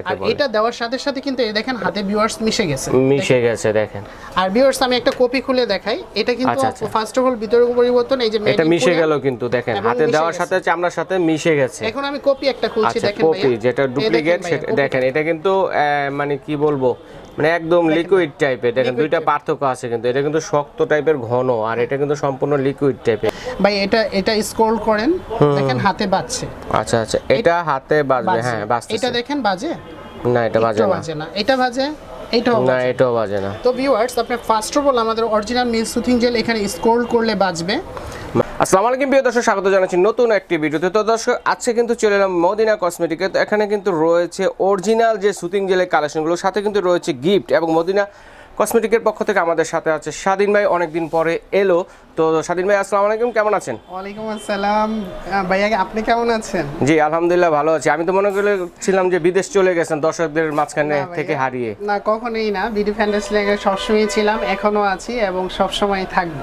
এটাকে বলে। এটা দেওয়ার সাথে সাথে কিন্তু এই দেখেন হাতে ভিউয়ার্স মিশে গেছে। মিশে গেছে দেখেন। আর ভিউয়ার্স আমি একটা কপি খুলে দেখাই। এটা কিন্তু। ফার্স্ট অফ অল ভিতরে পরিবর্তন এই যে এটা মিশে। গেল কিন্তু দেখেন। হাতে দেওয়ার সাথে চামড়ার সাথে মিশে গেছে। এখন আমি কপি একটা খুলছি আচ্ছা দেখেন কপি যেটা ডুপ্লিকেট। দেখেন এটা কিন্তু আহ, মানে কি বলব? মানে একদম লিকুইড টাইপের দেখেন দুইটা পার্থক্য আছে কিন্তু এটা কিন্তু শক্ত টাইপের ঘন আর এটা কিন্তু সম্পূর্ণ লিকুইড টাইপের ভাই এটা এটা স্ক্রল করেন দেখেন হাতে বাজছে। আচ্ছা আচ্ছা এটা হাতে বাজবে হ্যাঁ বাজছে এটা দেখেন বাজে? না এটা বাজে না। বাজে না। এটা বাজে? এটাও না। এটাও বাজে না। তো ভিউয়ার্স আপনি ফার্স্ট অফ অল আমাদের অরিজিনাল মিল সুথিং জেল এখানে স্ক্রল করলে বাজবে। আসসালামু আলাইকুম, প্রিয় দর্শক, স্বাগত জানাচ্ছি নতুন একটি ভিডিওতে। তো দর্শক, আজকে কিন্তু চলে এলাম মদিনা কসমেটিকে। তো এখানে কিন্তু রয়েছে অরিজিনাল যে সুতিং জেলের কালেকশনগুলো, সাথে কিন্তু রয়েছে গিফট এবং মদিনা কসমেটিকের পক্ষ থেকে আমাদের সাথে আছে স্বাধীন ভাই। অনেকদিন পরে এলো। তো স্বাধীন ভাই আসসালামু আলাইকুম কেমন আছেন? ওয়ালাইকুম আসসালাম। ভাইয়া আপনি কেমন আছেন? জি আলহামদুলিল্লাহ ভালো আছি। আমি তো মনে করেছিলাম যে বিদেশ চলে গেছেন দর্শকদের মাঝখানে থেকে হারিয়ে। না কখনোই না। বিডি ফ্যান্টাসি লেগে সবসময় ছিলাম এখনও আছি এবং সবসময় থাকব।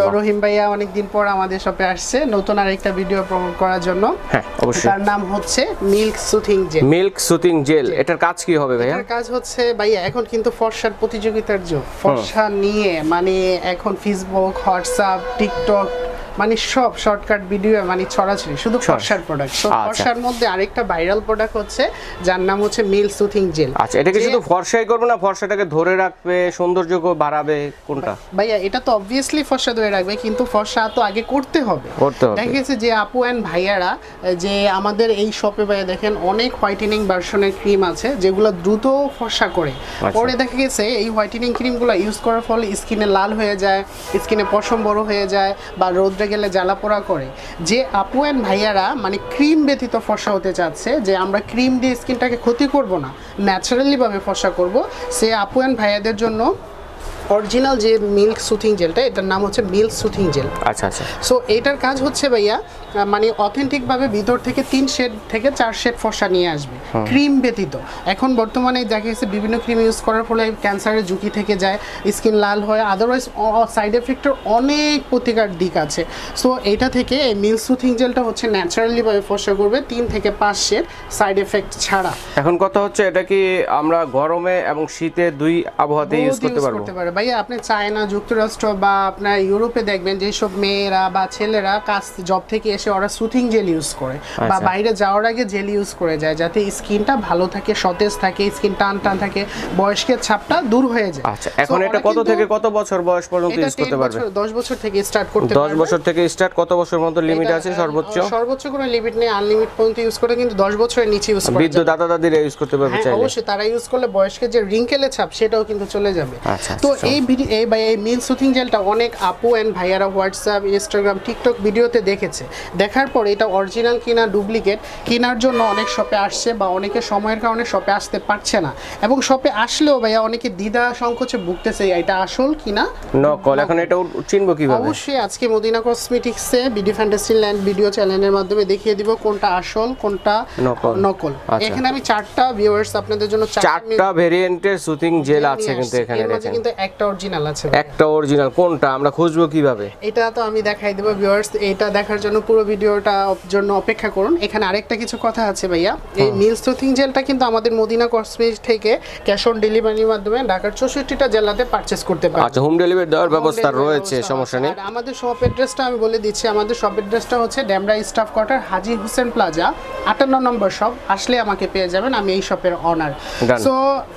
তো রহিম ভাইয়া অনেকদিন পর আমাদের শপে আসছে নতুন আরেকটা ভিডিও প্রমোট করার জন্য। হ্যাঁ অবশ্যই। তার নাম হচ্ছে milk soothing gel milk soothing gel এটার কাজ কি হবে ভাইয়া? এটার কাজ হচ্ছে ভাইয়া এখন কিন্তু ফর্সার প্রতিযোগিতার যুগ। ফর্সা নিয়ে মানে এখন ফেসবুক হোয়াটসঅ্যাপ টিকটক মানে সব শর্টকাট ভিডিও মানে ছড়াছড়ি শুধু ফর্সার প্রোডাক্ট তো আচ্ছা। ফর্সার মধ্যে আরেকটা ভাইরাল প্রোডাক্ট হচ্ছে যার নাম হচ্ছে মিল সুথিং জেল আচ্ছা এটা কি শুধু ফর্সাই করবে না ফর্সাটাকে ধরে রাখবে সৌন্দর্য বাড়াবে কোনটা ভাইয়া এটা তো অবভিয়াসলি ফর্সা ধরে রাখবে কিন্তু ফর্সা তো আগে করতে হবে করতে হবে। দেখা গেছে যে আপু অ্যান্ড ভাইয়ারা যে আমাদের এই শপে ভাইয়া দেখেন অনেক হোয়াইটেনিং ভার্সনের ক্রিম আছে যেগুলো দ্রুত ফর্সা করে আচ্ছা। পরে দেখা গেছে এই হোয়াইটেনিং ক্রিমগুলো ইউজ করার ফলে স্কিনে লাল হয়ে যায় স্কিনে পশম বড় হয়ে যায় বা রোদ্রে গেলে জ্বালা পোড়া করে। যে আপু অ্যান্ড ভাইয়ারা মানে ক্রিম ব্যতীত ফর্সা হতে চাচ্ছে, যে আমরা ক্রিম দিয়ে স্কিনটাকে ক্ষতি করব না ন্যাচারালিভাবে ফর্সা করব, সে আপু অ্যান্ড ভাইয়াদের জন্য অরিজিনাল যে মিল্ক সুথিং জেলটা এটার নাম হচ্ছে মিল্ক সুথিং জেল। আচ্ছা আচ্ছা। সো এটার কাজ হচ্ছে ভাইয়া মানে অথেন্টিকভাবে ভিতর থেকে তিন শেড থেকে চার শেড ফসা নিয়ে আসবে। ক্রিম ব্যতীত। এখন বর্তমানে দেখা গেছে বিভিন্ন ক্রিম ইউজ করার ফলে ক্যান্সারের ঝুঁকি থেকে যায় স্কিন লাল হয় আদারওয়াইজ সাইড এফেক্টের অনেক প্রতিকার দিক আছে। সো এটা থেকে এই মিল সুথিং জেলটা হচ্ছে ন্যাচারালিভাবে ফসা করবে তিন থেকে পাঁচ শেড সাইড এফেক্ট ছাড়া। এখন কথা হচ্ছে এটা কি আমরা গরমে এবং শীতে দুই আবহাওয়াতে ইউজ করতে পারব। ভাইয়া আপনি চায়না যুক্তরাষ্ট্র বা আপনার ইউরোপে দেখবেন যেসব মেয়েরা বা ছেলেরা কাজ জব থেকে এসে ওরা সুথিং জেল ইউজ করে বা আচ্ছা। বাইরে যাওয়ার আগে জেল ইউজ করে যায় যাতে স্কিনটা ভালো থাকে সতেজ থাকে স্কিন টান টান থাকে বয়স্কের ছাপটা দূর হয়ে যায়। আচ্ছা এখন এটা কত থেকে কত বছর বয়স পর্যন্ত ইউজ করতে পারবে? 10 বছর থেকে স্টার্ট করতে দশ পারবে। বছর থেকে স্টার্ট কত বছর মতো লিমিট আছে সর্বোচ্চ? সর্বোচ্চ কোনো লিমিট নেই আনলিমিট পর্যন্ত ইউজ করে কিন্তু 10 বছরের নিচে ইউজ করা বৃদ্ধ যাবে। দাদা দাদিরা ইউজ করতে পারবে হ্যাঁ চাইলে। অবশ্যই তারা ইউজ করলে বয়স্কের যে রিঙ্কেলের ছাপ সেটাও কিন্তু চলে যাবে। আচ্ছা, তো আচ্ছা, এই ভিডিও এই বা এই মিল সুথিং জেলটা অনেক আপু অ্যান্ড ভাইয়ারা হোয়াটসঅ্যাপ ইনস্টাগ্রাম টিকটক ভিডিওতে দেখেছে। দেখার পর এটা অরিজিনাল কিনা ডুপ্লিকেট কেনার জন্য অনেক শপে আসছে বা অনেকে সময়ের কারণে শপে আসতে পারছে না। এবং শপে আসলেও ভাইয়া অনেকে দ্বিধা সংকোচে ভুগতেছে এটা আসল কিনা? নকল এখন এটা চিনবো কীভাবে? অবশ্যই আজকে মদিনা কসমেটিক্সে বিডি ফ্যান্টাসি ল্যান্ড ভিডিও চ্যানেলের মাধ্যমে দেখিয়ে দিব কোনটা আসল কোনটা নকল। আচ্ছা। এখানে আমি চারটা ভিউয়ার্স আপনাদের জন্য চারটা ভেরিয়েন্টের সুতিং জেল আছে কিন্তু এখানে দেখেন। কিন্তু একটা অরিজিনাল আছে একটা অরিজিনাল কোনটা? আমরা খুঁজবো কীভাবে? এটা তো আমি দেখাই দেবো ভিউয়ার্স এটা দেখার জন্য পুরো ভিডিওটা জন্য অপেক্ষা করুন। এখানে আরেকটা কিছু কথা আছে ভাইয়া। এই মিল স্টোথিং জেলটা কিন্তু আমাদের মদিনা কসমেটিক থেকে ক্যাশ অন ডেলিভারির মাধ্যমে ঢাকার চৌষট্টিটা জেলাতে পারচেস করতে পারবেন আচ্ছা হোম ডেলিভারি দেওয়ার ব্যবস্থা রয়েছে সমস্যা নেই। আমাদের শপ অ্যাড্রেসটা আমি বলে দিচ্ছি আমাদের শপ অ্যাড্রেসটা হচ্ছে Demra staff quarter Haji Hossain plaza আটান্ন নম্বর শপ আসলে আমাকে পেয়ে যাবেন আমি এই শপের অনার. সো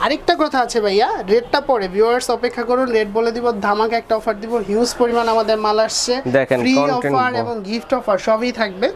আরেকটা কথা আছে ভাইয়া রেটটা পরে ভিউয়ার্স অপেক্ষা করুন লেট বলে দিব ধামাকে একটা অফার দিব। হিউজ পরিমাণ আমাদের মাল আসছে। দেখেন, ফ্রি অফার এবং গিফট অফার সবই থাকবে।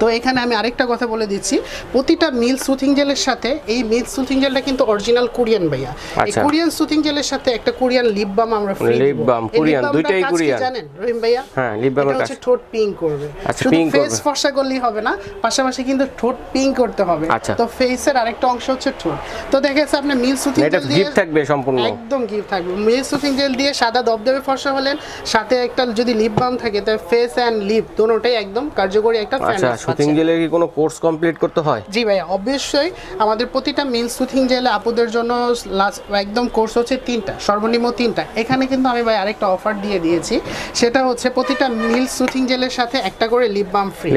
তো এখানে আমি আরেকটা কথা বলে দিচ্ছি প্রতিটা মিল সুথিং জেলের সাথে এই মিল সুথিং জেলটা কিন্তু অরিজিনাল কোরিয়ান ভাইয়া। এই আচ্ছা। কোরিয়ান সুথিং জেলের সাথে একটা কোরিয়ান লিপ বাম আমরা ফ্রি Lip balm, Korean, দুইটাই কোরিয়ান। জানেন রহিম ভাইয়া? হ্যাঁ, এটা হচ্ছে কাজ। ঠোঁট পিঙ্ক করবে। আচ্ছা, শুধু pink ফেস ফর্সা করলেই হবে না পাশাপাশি কিন্তু ঠোঁট পিঙ্ক করতে হবে। আচ্ছা। তো ফেসের আরেকটা অংশ হচ্ছে ঠোঁট। তো দেখা যাচ্ছে আপনি মিল সুথিং জেল দিয়ে গিফট থাকবে সম্পূর্ণ। একদম গিফট থাকবে। মিল সুথিং জেল দিয়ে সাদা দবদবে ফর্সা হলেন সাথে একটা যদি লিপ বাম থাকে তাহলে ফেস এন্ড লিপ দুটোটাই একদম কার্যকরী একটা আচ্ছা ফ্যান শুটিং পাচ্ছেন। জেলের কি কোনো কোর্স কমপ্লিট করতে হয়? জি ভাই অবশ্যই। আমাদের প্রতিটা মিল সুথিং জেলে আপুদের জন্য লাস্ট একদম কোর্স হচ্ছে তিনটা সর্বনিম্ন তিনটা। এখানে কিন্তু আমি ভাই আরেকটা অফার দিয়ে দিয়েছি। সেটা হচ্ছে প্রতিটা মিল সুথিং জেলের সাথে একটা করে লিপ বাম ফ্রি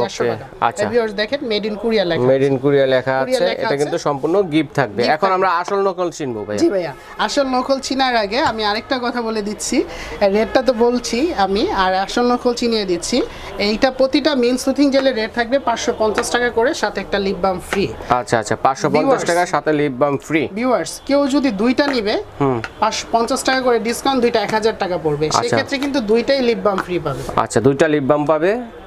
দেড়শো okay, টাকা। আচ্ছা। ভিউয়ার্স দেখেন মেড ইন কোরিয়া লেখা মেড ইন কোরিয়া লেখা আছে। এটা কিন্তু সম্পূর্ণ গিফট থাকবে। এখন আমরা আসল নকল চিনবো ভাই জি ভাইয়া আসল নকল চিনার আগে আমি আরেকটা কথা বলে দিচ্ছি। রেটটা তো বলছি আমি আর আসল নকল চিনিয়ে দিচ্ছি। এইটা প্রতিটা মিল সুথিং জেলের রেট থাকবে পাঁচশো পঞ্চাশ টাকা করে সাথে একটা লিপ বাম ফ্রি আচ্ছা আচ্ছা পাঁচশো পঞ্চাশ Viewers। টাকার সাথে লিপ বাম ফ্রি ভিউয়ার্স কেউ যদি দুইটা নিবে পাঁচশো পঞ্চাশ টাকা করে ডিসকাউন্ট দুইটা এক হাজার টাকা পড়বে সেই সেক্ষেত্রে কিন্তু দুইটাই লিপ বাম ফ্রি পাবে আচ্ছা দুইটা লিপ বাম পাবে টাকা।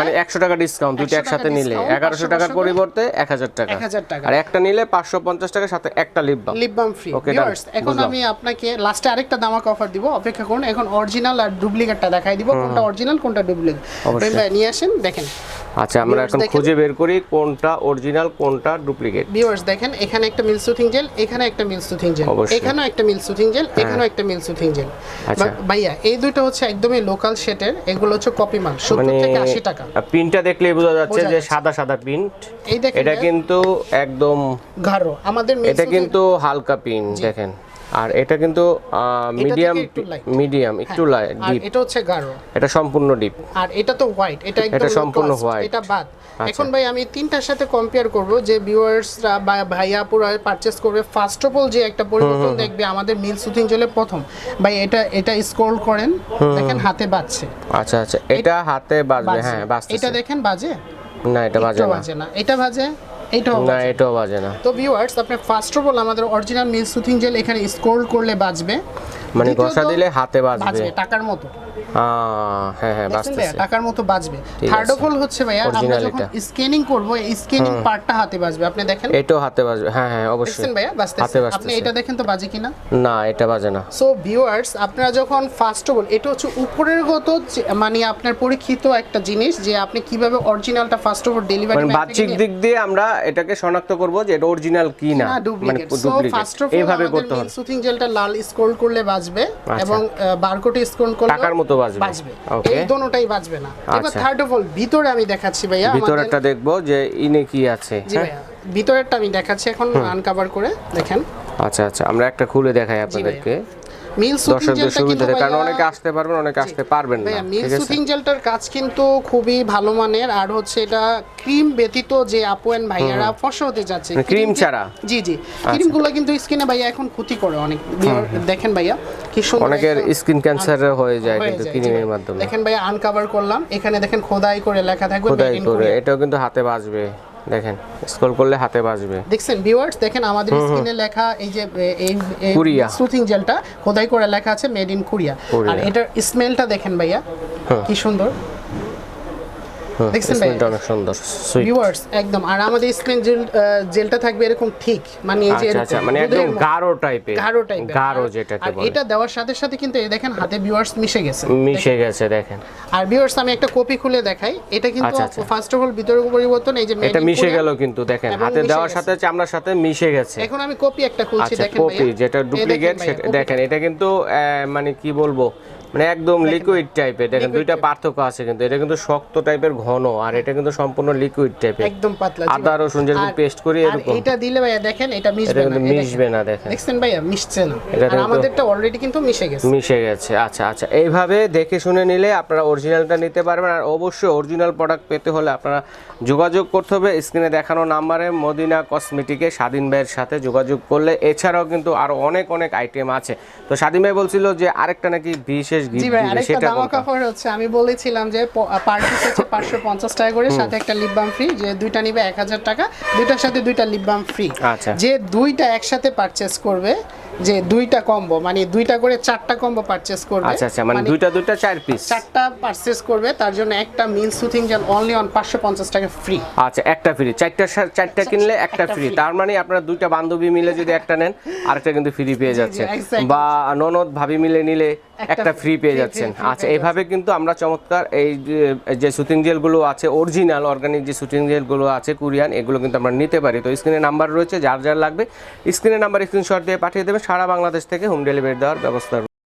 মানে একশো টাকা ডিসকাউন্ট দুইটা একসাথে নিলে। এগারোশো টাকার পরিবর্তে এক হাজার টাকা। 1000 টাকা। আর একটা নিলে পাঁচশো পঞ্চাশ টাকার সাথে একটা lip balm lip balm free okay এখন আমি আপনাকে লাস্টে আরেকটা দামাক অফার দিব। অপেক্ষা করুন এখন অরিজিনাল আর ডুপ্লিকেটটা দেখাই দিব কোনটা অরিজিনাল কোনটা ডুপ্লিকেট ভাই নিয়ে আসেন দেখেন। আচ্ছা আমরা এখন খুঁজে বের করি কোনটা অরিজিনাল কোনটা ডুপ্লিকেট ভিউয়ার্স দেখেন এখানে একটা মিল সুথিং জেল এখানে একটা মিল সুথিং জেল। এখানেও একটা মিল সুথিং জেল এখানেও একটা মিল সুথিং জেল আচ্ছা। ভাইয়া এই দুটো হচ্ছে একদমই লোকাল সেটের এগুলো হচ্ছে কপি মাল সত্তর মানে থেকে আশি টাকা। পিনটা দেখলেই বোঝা যাচ্ছে যে সাদা সাদা প্রিন্ট এই দেখেন এটা কিন্তু একদম গাঢ়। আমাদের এটা কিন্তু হালকা পিন দেখেন। আর এটা কিন্তু মিডিয়াম মিডিয়াম একটু হ্যাঁ, আর ডিপ এটা হচ্ছে গাঢ়। এটা সম্পূর্ণ ডিপ আর এটা তো হোয়াইট এটা একদম সম্পূর্ণ white। এটা বাদ। আচ্ছা। এখন ভাই আমি তিনটার সাথে কম্পেয়ার করব যে ভিউয়ার্সরা বা ভাইয়া পুরো পারচেজ করবে। ফার্স্ট অফ অল যে একটা পরিবর্তন দেখবে আমাদের মিল সুথিং জেলে প্রথম। ভাই এটা এটা স্ক্রল করেন দেখেন হাতে বাজছে। আচ্ছা আচ্ছা এটা হাতে বাজবে হ্যাঁ বাজছে। এটা দেখেন বাজে? না এটা বাজে না। এটা বাজে? এটাও না বাজে। এটাও বাজে না। তো ভিউয়ার্স আপনি ফার্স্ট অফ অল আমাদের অরিজিনাল মিল সুথিং জেল এখানে স্ক্রল করলে বাজবে। মানে ঘষা দিলে হাতে বাজবে টাকার মতো। হ্যাঁ হ্যাঁ বাজতেছে টাকার মতো বাজবে থার্ড অফ অল হচ্ছে ভাইয়া আমরা যখন স্ক্যানিং করব এই স্ক্যানিং পার্টটা হাতে বাজবে আপনি দেখেন? এটাও হাতে বাজবে হ্যাঁ হ্যাঁ অবশ্যই। দেখছেন ভাইয়া? বাজতেছে আপনি এটা দেখেন তো বাজে কিনা? না এটা বাজে না। সো ভিউয়ার্স আপনারা যখন ফার্স্ট অফ অল এটা হচ্ছে উপরের গত মানে আপনার পরীক্ষিত একটা জিনিস যে আপনি কীভাবে অরিজিনালটা ফার্স্ট অফ অল ডেলিভারি মানে বাহ্যিক দিক দিয়ে আমরা এটাকে শনাক্ত করব যে এটা অরিজিনাল কি না না মানে duplicate so first of all এইভাবে করতে হবে। সুথিং জেলটা লাল স্ক্রল করলে বাজবে আচ্ছা। এবং বারকোডে স্ক্রল করলে টাকার মতো বাজবে। বাজবে. এই দোনোটাই বাজবে না এবার। থার্ড অফ অল ভিতরে আমি দেখাচ্ছি ভাইয়া ভিতরে একটা দেখব যে ইনে কি আছে জি হ্যাঁ? ভাইয়া ভিতরেরটা আমি দেখাচ্ছি এখন আনকভার করে দেখেন আচ্ছা আচ্ছা আমরা একটা খুলে দেখাই আপনাদেরকে মিল জেলটা কিন্তু কারণ অনেকে আসতে পারবেন অনেকে আসতে পারবেন না মিল জেলটার কাজ কিন্তু খুবই ভালো মানের আর হচ্ছে এটা ক্রিম ব্যতীত যে আপু এন্ড ভাইয়ারা ফসা হতে যাচ্ছে মানে cream কি- ছাড়া? আচ্ছা। জি জি। ক্রিমগুলো কিন্তু স্কিনে ভাইয়া এখন ক্ষতি করে অনেক দেখেন ভাইয়া কি সুন্দর অনেকের স্কিন ক্যান্সার হয়ে যায় কিন্তু ক্রিমের মাধ্যমে। দেখেন ভাইয়া আনকভার করলাম। এখানে দেখেন খোদাই করে লেখা থাকবে খোদাই করে এটাও কিন্তু হাতে বাজবে। দেখেন স্ক্রল করলে হাতে বাজবে। দেখছেন ভিউয়ার্স দেখেন আমাদের স্ক্রিনে লেখা এই যে এই কোরিয়া। সুথিং জেলটা খোদাই করে লেখা আছে মেড ইন কোরিয়া কোরিয়া। আর এটার স্মেলটা দেখেন ভাইয়া কি সুন্দর। দেখছেন ভাইয়া অনেক সুন্দর ভিউয়ার্স একদম। আর আমাদের স্ক্রিন জেল জেলটা থাকবে এরকম ঠিক মানে এই যে আচ্ছা আচ্ছা মানে একদম গাঢ় টাইপের গাঢ় টাইপের গাঢ় যেটাকে বলে। এটা দেওয়ার সাথে সাথে কিন্তু এই দেখেন হাতে ভিউয়ার্স মিশে গেছে। মিশে গেছে দেখেন। আর ভিউয়ার্স আমি একটা কপি খুলে দেখাই। এটা কিন্তু আচ্ছা, আচ্ছা। ফার্স্ট অফ অল ভিতরে পরিবর্তন এই যে এটা মিশে। গেল কিন্তু দেখেন। হাতে দেওয়ার সাথে চামড়ার সাথে মিশে গেছে। এখন আমি কপি একটা খুলছি আচ্ছা কপি যেটা এই ডুপ্লিকেট দেখেন এটা কিন্তু আহ, মানে কি বলব? মানে একদম লিকুইড টাইপের দেখেন দুইটা পার্থক্য আছে কিন্তু। এটা কিন্তু শক্ত টাইপের ঘন আর এটা কিন্তু সম্পূর্ণ লিকুইড টাইপের একদম পাতলা আদা। রসুন যেরকম পেস্ট করি এরকম। এটা দিলে ভাইয়া দেখেন এটা মিশবে না। মিশবে না দেখেন। দেখছেন ভাইয়া মিশছে না। আর আমাদেরটা অলরেডি কিন্তু মিশে গেছে। মিশে গেছে আচ্ছা আচ্ছা। এইভাবে দেখে শুনে নিলে আপনারা অরিজিনালটা নিতে পারবেন আর অবশ্যই অরিজিনাল প্রোডাক্ট পেতে হলে আপনারা যোগাযোগ করতে হবে। স্ক্রিনে দেখানো নাম্বারে মদিনা কসমেটিকে স্বাধীন ভাইয়ের সাথে যোগাযোগ করলে। এছাড়াও কিন্তু আরও অনেক অনেক আইটেম আছে। তো স্বাধীন ভাই বলছিল যে আরেকটা নাকি বিশেষ জি গিফট ভাই দিবে আরেকটা সেটা দামা কাপড় হচ্ছে। আমি বলেছিলাম যে পার পিস হচ্ছে পাঁচশো পঞ্চাশ টাকা করে সাথে একটা লিপ বাম ফ্রি যে দুইটা নিবে এক হাজার টাকা দুইটার সাথে দুইটা লিপ বাম ফ্রি আচ্ছা। যে দুইটা একসাথে পারচেস করবে যে দুইটা কম্বো মানে দুইটা করে চারটা কম্বো পারচেস করবে আচ্ছা আচ্ছা মানে দুইটা দুইটা চার পিস চারটা পারচেস করবে তার জন্য একটা মিল সুথিং যেন অনলি অন পাঁচশো পঞ্চাশ টাকা ফ্রি আচ্ছা একটা ফ্রি চারটা চারটা কিনলে একটা ফ্রি তার মানে আপনারা দুইটা বান্ধবী মিলে যদি একটা নেন আরেকটা কিন্তু ফ্রি পেয়ে exactly। বা ননদ ভাবি মিলে নিলে একটা একটা ফ্রি পেয়ে যাচ্ছেন। আচ্ছা এভাবে এইভাবে কিন্তু আমরা চমৎকার এই যে- শুটিং সুতিং জেলগুলো আছে অরিজিনাল অর্গানিক যে শুটিং জেলগুলো আছে কোরিয়ান এগুলো কিন্তু আমরা নিতে পারি। তো স্ক্রিনে নাম্বার রয়েছে যার যার লাগবে স্ক্রিনে নাম্বার স্ক্রিনশট দিয়ে পাঠিয়ে দেবেন সারা বাংলাদেশ থেকে হোম ডেলিভারি দেওয়ার ব্যবস্থা